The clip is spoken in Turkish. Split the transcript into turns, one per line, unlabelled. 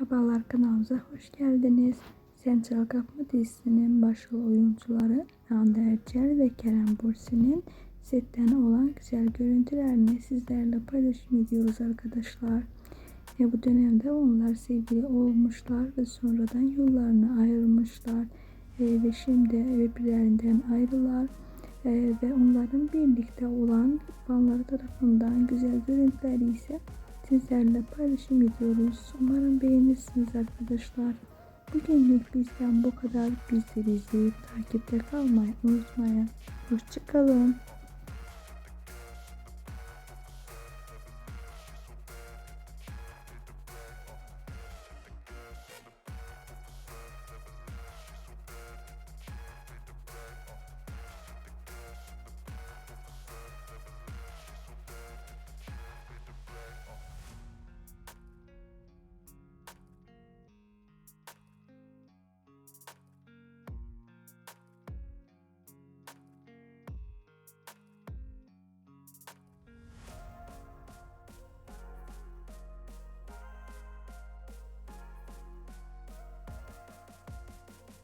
Merhabalar kanalımıza hoş geldiniz. Sen Çal Kapma dizisinin başrol oyuncuları Hande Erçel ve Kerem Bürsin'in setten olan güzel görüntülerini sizlerle paylaşım arkadaşlar. Ve bu dönemde onlar sevgili olmuşlar ve sonradan yollarını ayırmışlar. E, ve şimdi birbirlerinden ayrılar. E, ve onların birlikte olan fanları tarafından güzel görüntüleri ise sizlerle paylaşım ediyoruz. Umarım beğenirsiniz arkadaşlar. Bugünlük bizden bu kadar. Bizleri izleyip takipte kalmayı unutmayın. Hoşçakalın.